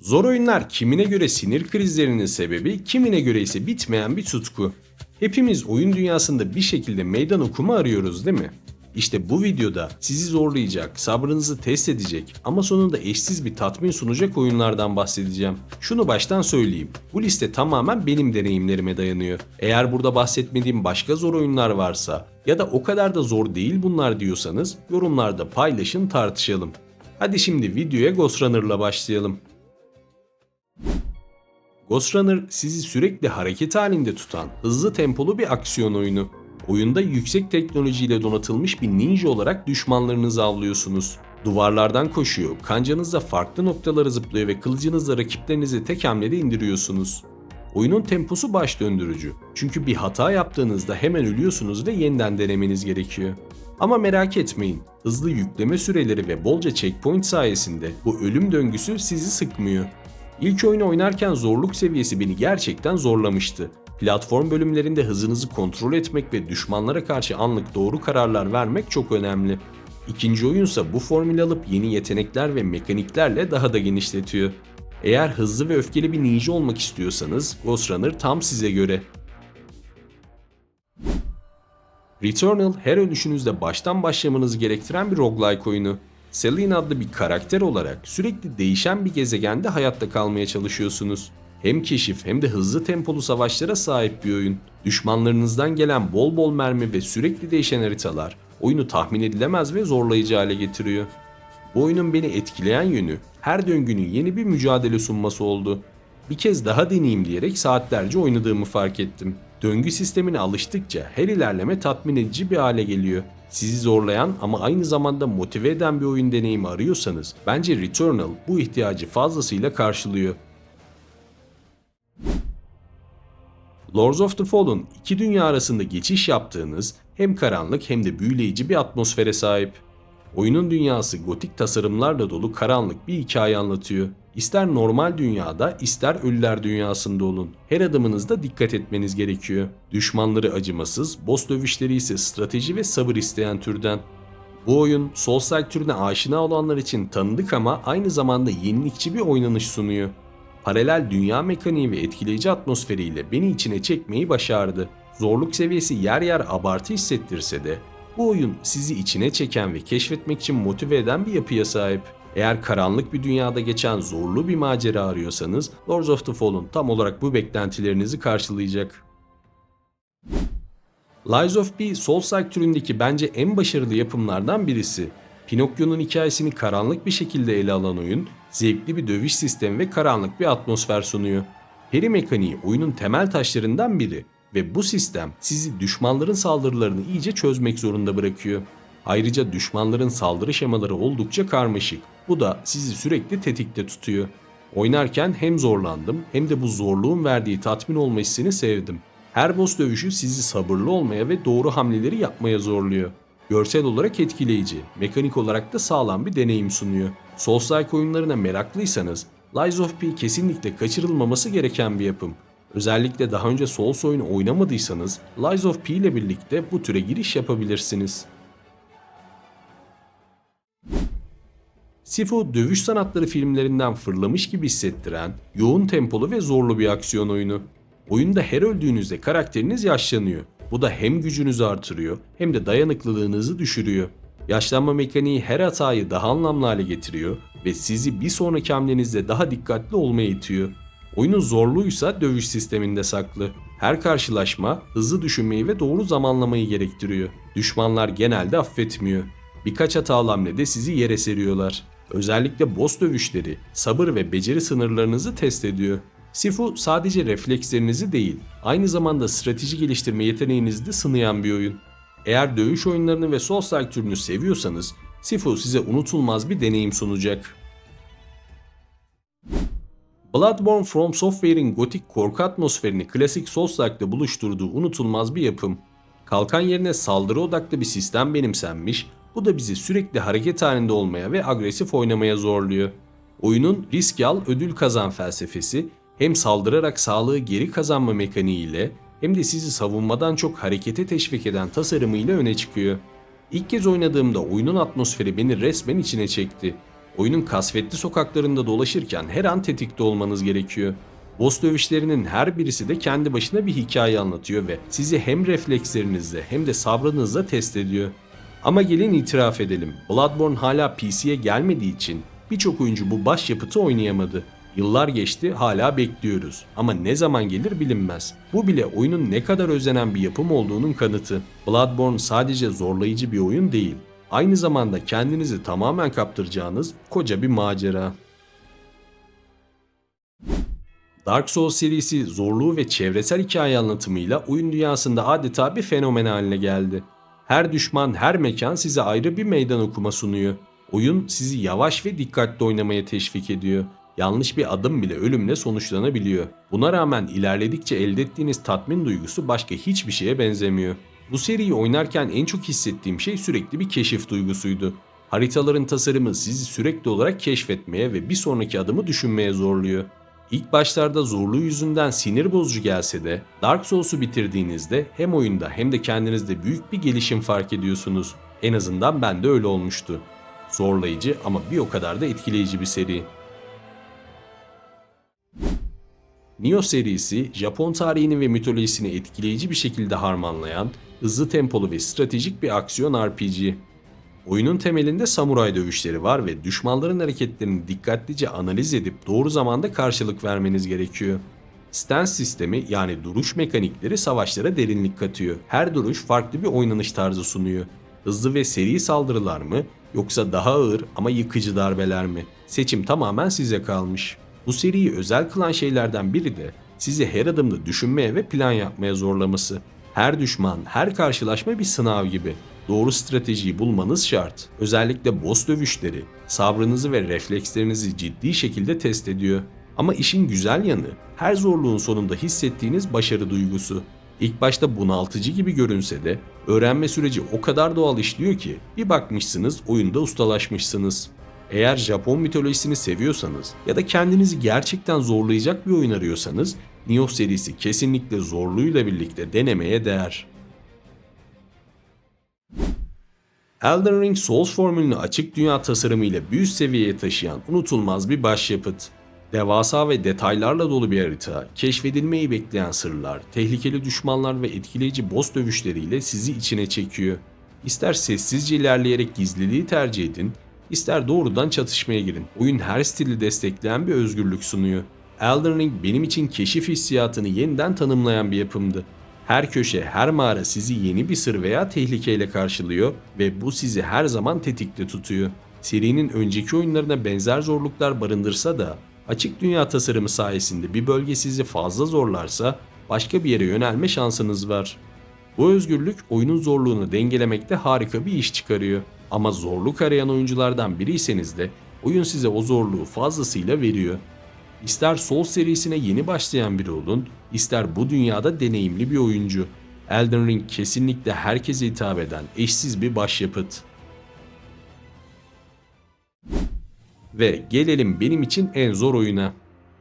Zor oyunlar kimine göre sinir krizlerinin sebebi, kimine göre ise bitmeyen bir tutku. Hepimiz oyun dünyasında bir şekilde meydan okuma arıyoruz değil mi? İşte bu videoda sizi zorlayacak, sabrınızı test edecek ama sonunda eşsiz bir tatmin sunacak oyunlardan bahsedeceğim. Şunu baştan söyleyeyim. Bu liste tamamen benim deneyimlerime dayanıyor. Eğer burada bahsetmediğim başka zor oyunlar varsa ya da o kadar da zor değil bunlar diyorsanız yorumlarda paylaşın tartışalım. Hadi şimdi videoya Ghost Runner'la başlayalım. Ghost Runner sizi sürekli hareket halinde tutan hızlı tempolu bir aksiyon oyunu. Oyunda yüksek teknolojiyle donatılmış bir ninja olarak düşmanlarınızı avlıyorsunuz. Duvarlardan koşuyor, kancanızda farklı noktalara zıplıyor ve kılıcınızla rakiplerinizi tek hamlede indiriyorsunuz. Oyunun temposu baş döndürücü. Çünkü bir hata yaptığınızda hemen ölüyorsunuz ve yeniden denemeniz gerekiyor. Ama merak etmeyin, hızlı yükleme süreleri ve bolca checkpoint sayesinde bu ölüm döngüsü sizi sıkmıyor. İlk oyunu oynarken zorluk seviyesi beni gerçekten zorlamıştı. Platform bölümlerinde hızınızı kontrol etmek ve düşmanlara karşı anlık doğru kararlar vermek çok önemli. İkinci oyunsa bu formülü alıp yeni yetenekler ve mekaniklerle daha da genişletiyor. Eğer hızlı ve öfkeli bir ninja olmak istiyorsanız Ghost Runner tam size göre. Returnal her ölüşünüzde baştan başlamanızı gerektiren bir roguelike oyunu. Selene adlı bir karakter olarak sürekli değişen bir gezegende hayatta kalmaya çalışıyorsunuz. Hem keşif hem de hızlı tempolu savaşlara sahip bir oyun. Düşmanlarınızdan gelen bol bol mermi ve sürekli değişen haritalar oyunu tahmin edilemez ve zorlayıcı hale getiriyor. Bu oyunun beni etkileyen yönü her döngünün yeni bir mücadele sunması oldu. Bir kez daha deneyeyim diyerek saatlerce oynadığımı fark ettim. Döngü sistemine alıştıkça her ilerleme tatmin edici bir hale geliyor. Sizi zorlayan ama aynı zamanda motive eden bir oyun deneyimi arıyorsanız bence Returnal bu ihtiyacı fazlasıyla karşılıyor. Lords of the Fallen iki dünya arasında geçiş yaptığınız hem karanlık hem de büyüleyici bir atmosfere sahip. Oyunun dünyası gotik tasarımlarla dolu karanlık bir hikaye anlatıyor. İster normal dünyada ister ölüler dünyasında olun. Her adımınızda dikkat etmeniz gerekiyor. Düşmanları acımasız, boss dövüşleri ise strateji ve sabır isteyen türden. Bu oyun Souls-like türüne aşina olanlar için tanıdık ama aynı zamanda yenilikçi bir oynanış sunuyor. Paralel dünya mekaniği ve etkileyici atmosferiyle beni içine çekmeyi başardı. Zorluk seviyesi yer yer abartı hissettirse de bu oyun sizi içine çeken ve keşfetmek için motive eden bir yapıya sahip. Eğer karanlık bir dünyada geçen zorlu bir macera arıyorsanız Lords of the Fallen tam olarak bu beklentilerinizi karşılayacak. Lies of P, Souls-like türündeki bence en başarılı yapımlardan birisi. Pinokyo'nun hikayesini karanlık bir şekilde ele alan oyun, zevkli bir dövüş sistemi ve karanlık bir atmosfer sunuyor. Peri mekaniği oyunun temel taşlarından biri ve bu sistem sizi düşmanların saldırılarını iyice çözmek zorunda bırakıyor. Ayrıca düşmanların saldırı şemaları oldukça karmaşık. Bu da sizi sürekli tetikte tutuyor. Oynarken hem zorlandım hem de bu zorluğun verdiği tatmin olma hissini sevdim. Her boss dövüşü sizi sabırlı olmaya ve doğru hamleleri yapmaya zorluyor. Görsel olarak etkileyici, mekanik olarak da sağlam bir deneyim sunuyor. Souls-like oyunlarına meraklıysanız Lies of P kesinlikle kaçırılmaması gereken bir yapım. Özellikle daha önce Souls oyunu oynamadıysanız Lies of P ile birlikte bu türe giriş yapabilirsiniz. Sifu dövüş sanatları filmlerinden fırlamış gibi hissettiren, yoğun tempolu ve zorlu bir aksiyon oyunu. Oyunda her öldüğünüzde karakteriniz yaşlanıyor. Bu da hem gücünüzü artırıyor hem de dayanıklılığınızı düşürüyor. Yaşlanma mekaniği her hatayı daha anlamlı hale getiriyor ve sizi bir sonraki hamlenizde daha dikkatli olmaya itiyor. Oyunun zorluğuysa dövüş sisteminde saklı. Her karşılaşma hızlı düşünmeyi ve doğru zamanlamayı gerektiriyor. Düşmanlar genelde affetmiyor. Birkaç hatalı hamlede sizi yere seriyorlar. Özellikle boss dövüşleri sabır ve beceri sınırlarınızı test ediyor. Sifu sadece reflekslerinizi değil, aynı zamanda strateji geliştirme yeteneğinizi de sınayan bir oyun. Eğer dövüş oyunlarını ve Souls-like türünü seviyorsanız, Sifu size unutulmaz bir deneyim sunacak. Bloodborne From Software'in gotik korku atmosferini klasik Souls-like'da buluşturduğu unutulmaz bir yapım. Kalkan yerine saldırı odaklı bir sistem benimsenmiş, bu da bizi sürekli hareket halinde olmaya ve agresif oynamaya zorluyor. Oyunun risk al ödül kazan felsefesi hem saldırarak sağlığı geri kazanma mekaniğiyle hem de sizi savunmadan çok harekete teşvik eden tasarımıyla öne çıkıyor. İlk kez oynadığımda oyunun atmosferi beni resmen içine çekti. Oyunun kasvetli sokaklarında dolaşırken her an tetikte olmanız gerekiyor. Boss dövüşlerinin her birisi de kendi başına bir hikaye anlatıyor ve sizi hem reflekslerinizle hem de sabrınızla test ediyor. Ama gelin itiraf edelim, Bloodborne hala PC'ye gelmediği için birçok oyuncu bu başyapıtı oynayamadı. Yıllar geçti hala bekliyoruz ama ne zaman gelir bilinmez. Bu bile oyunun ne kadar özlenen bir yapım olduğunun kanıtı. Bloodborne sadece zorlayıcı bir oyun değil. Aynı zamanda kendinizi tamamen kaptıracağınız koca bir macera. Dark Souls serisi zorluğu ve çevresel hikaye anlatımıyla oyun dünyasında adeta bir fenomen haline geldi. Her düşman, her mekan size ayrı bir meydan okuma sunuyor. Oyun sizi yavaş ve dikkatli oynamaya teşvik ediyor. Yanlış bir adım bile ölümle sonuçlanabiliyor. Buna rağmen ilerledikçe elde ettiğiniz tatmin duygusu başka hiçbir şeye benzemiyor. Bu seriyi oynarken en çok hissettiğim şey sürekli bir keşif duygusuydu. Haritaların tasarımı sizi sürekli olarak keşfetmeye ve bir sonraki adımı düşünmeye zorluyor. İlk başlarda zorluğu yüzünden sinir bozucu gelse de Dark Souls'u bitirdiğinizde hem oyunda hem de kendinizde büyük bir gelişim fark ediyorsunuz. En azından bende öyle olmuştu. Zorlayıcı ama bir o kadar da etkileyici bir seri. Nioh serisi, Japon tarihini ve mitolojisini etkileyici bir şekilde harmanlayan, hızlı tempolu ve stratejik bir aksiyon RPG. Oyunun temelinde samuray dövüşleri var ve düşmanların hareketlerini dikkatlice analiz edip doğru zamanda karşılık vermeniz gerekiyor. Stance sistemi yani duruş mekanikleri savaşlara derinlik katıyor. Her duruş farklı bir oynanış tarzı sunuyor. Hızlı ve seri saldırılar mı yoksa daha ağır ama yıkıcı darbeler mi? Seçim tamamen size kalmış. Bu seriyi özel kılan şeylerden biri de sizi her adımda düşünmeye ve plan yapmaya zorlaması. Her düşman, her karşılaşma bir sınav gibi. Doğru stratejiyi bulmanız şart. Özellikle boss dövüşleri sabrınızı ve reflekslerinizi ciddi şekilde test ediyor. Ama işin güzel yanı her zorluğun sonunda hissettiğiniz başarı duygusu. İlk başta bunaltıcı gibi görünse de öğrenme süreci o kadar doğal işliyor ki bir bakmışsınız oyunda ustalaşmışsınız. Eğer Japon mitolojisini seviyorsanız ya da kendinizi gerçekten zorlayacak bir oyun arıyorsanız Nioh serisi kesinlikle zorluğuyla birlikte denemeye değer. Elden Ring Souls formülünü açık dünya tasarımıyla bir üst seviyeye taşıyan unutulmaz bir başyapıt. Devasa ve detaylarla dolu bir harita, keşfedilmeyi bekleyen sırlar, tehlikeli düşmanlar ve etkileyici boss dövüşleriyle sizi içine çekiyor. İster sessizce ilerleyerek gizliliği tercih edin, ister doğrudan çatışmaya girin. Oyun her stili destekleyen bir özgürlük sunuyor. Elden Ring benim için keşif hissiyatını yeniden tanımlayan bir yapımdı. Her köşe, her mağara sizi yeni bir sır veya tehlikeyle karşılıyor ve bu sizi her zaman tetikte tutuyor. Serinin önceki oyunlarına benzer zorluklar barındırsa da açık dünya tasarımı sayesinde bir bölge sizi fazla zorlarsa başka bir yere yönelme şansınız var. Bu özgürlük oyunun zorluğunu dengelemekte harika bir iş çıkarıyor. Ama zorluk arayan oyunculardan biriyseniz de oyun size o zorluğu fazlasıyla veriyor. İster Souls serisine yeni başlayan biri olun, ister bu dünyada deneyimli bir oyuncu. Elden Ring kesinlikle herkese hitap eden eşsiz bir başyapıt. Ve gelelim benim için en zor oyuna.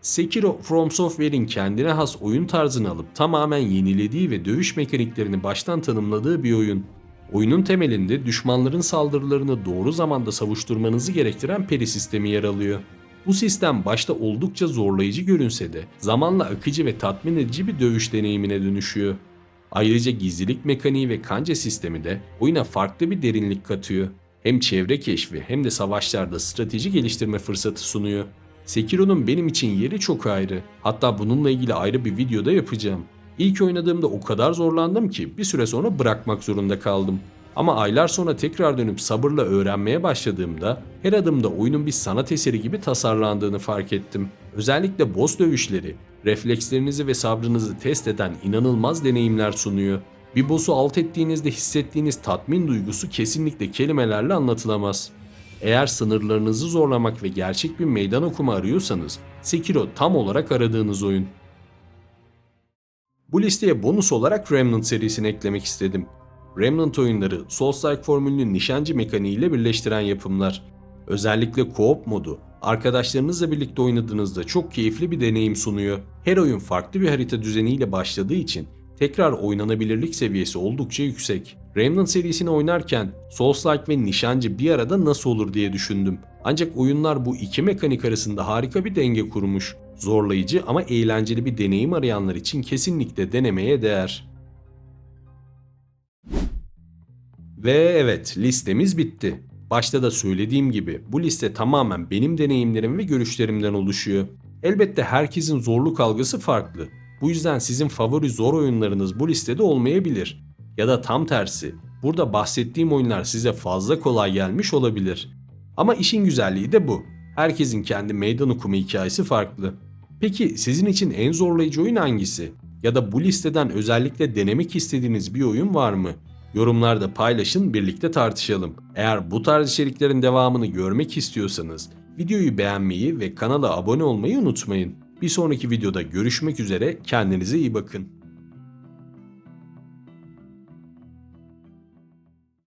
Sekiro From Software'in kendine has oyun tarzını alıp tamamen yenilediği ve dövüş mekaniklerini baştan tanımladığı bir oyun. Oyunun temelinde düşmanların saldırılarını doğru zamanda savuşturmanızı gerektiren peri sistemi yer alıyor. Bu sistem başta oldukça zorlayıcı görünse de zamanla akıcı ve tatmin edici bir dövüş deneyimine dönüşüyor. Ayrıca gizlilik mekaniği ve kanca sistemi de oyuna farklı bir derinlik katıyor. Hem çevre keşfi hem de savaşlarda strateji geliştirme fırsatı sunuyor. Sekiro'nun benim için yeri çok ayrı. Hatta bununla ilgili ayrı bir videoda yapacağım. İlk oynadığımda o kadar zorlandım ki bir süre sonra bırakmak zorunda kaldım. Ama aylar sonra tekrar dönüp sabırla öğrenmeye başladığımda her adımda oyunun bir sanat eseri gibi tasarlandığını fark ettim. Özellikle boss dövüşleri, reflekslerinizi ve sabrınızı test eden inanılmaz deneyimler sunuyor. Bir boss'u alt ettiğinizde hissettiğiniz tatmin duygusu kesinlikle kelimelerle anlatılamaz. Eğer sınırlarınızı zorlamak ve gerçek bir meydan okuma arıyorsanız Sekiro tam olarak aradığınız oyun. Bu listeye bonus olarak Remnant serisini eklemek istedim. Remnant oyunları Souls-like formülünü nişancı mekaniğiyle birleştiren yapımlar. Özellikle co-op modu arkadaşlarınızla birlikte oynadığınızda çok keyifli bir deneyim sunuyor. Her oyun farklı bir harita düzeniyle başladığı için tekrar oynanabilirlik seviyesi oldukça yüksek. Remnant serisini oynarken Souls-like ve nişancı bir arada nasıl olur diye düşündüm. Ancak oyunlar bu iki mekanik arasında harika bir denge kurmuş. Zorlayıcı ama eğlenceli bir deneyim arayanlar için kesinlikle denemeye değer. Ve evet listemiz bitti. Başta da söylediğim gibi bu liste tamamen benim deneyimlerim ve görüşlerimden oluşuyor. Elbette herkesin zorluk algısı farklı. Bu yüzden sizin favori zor oyunlarınız bu listede olmayabilir. Ya da tam tersi. Burada bahsettiğim oyunlar size fazla kolay gelmiş olabilir. Ama işin güzelliği de bu. Herkesin kendi meydan okuma hikayesi farklı. Peki sizin için en zorlayıcı oyun hangisi? Ya da bu listeden özellikle denemek istediğiniz bir oyun var mı? Yorumlarda paylaşın, birlikte tartışalım. Eğer bu tarz içeriklerin devamını görmek istiyorsanız videoyu beğenmeyi ve kanala abone olmayı unutmayın. Bir sonraki videoda görüşmek üzere, kendinize iyi bakın.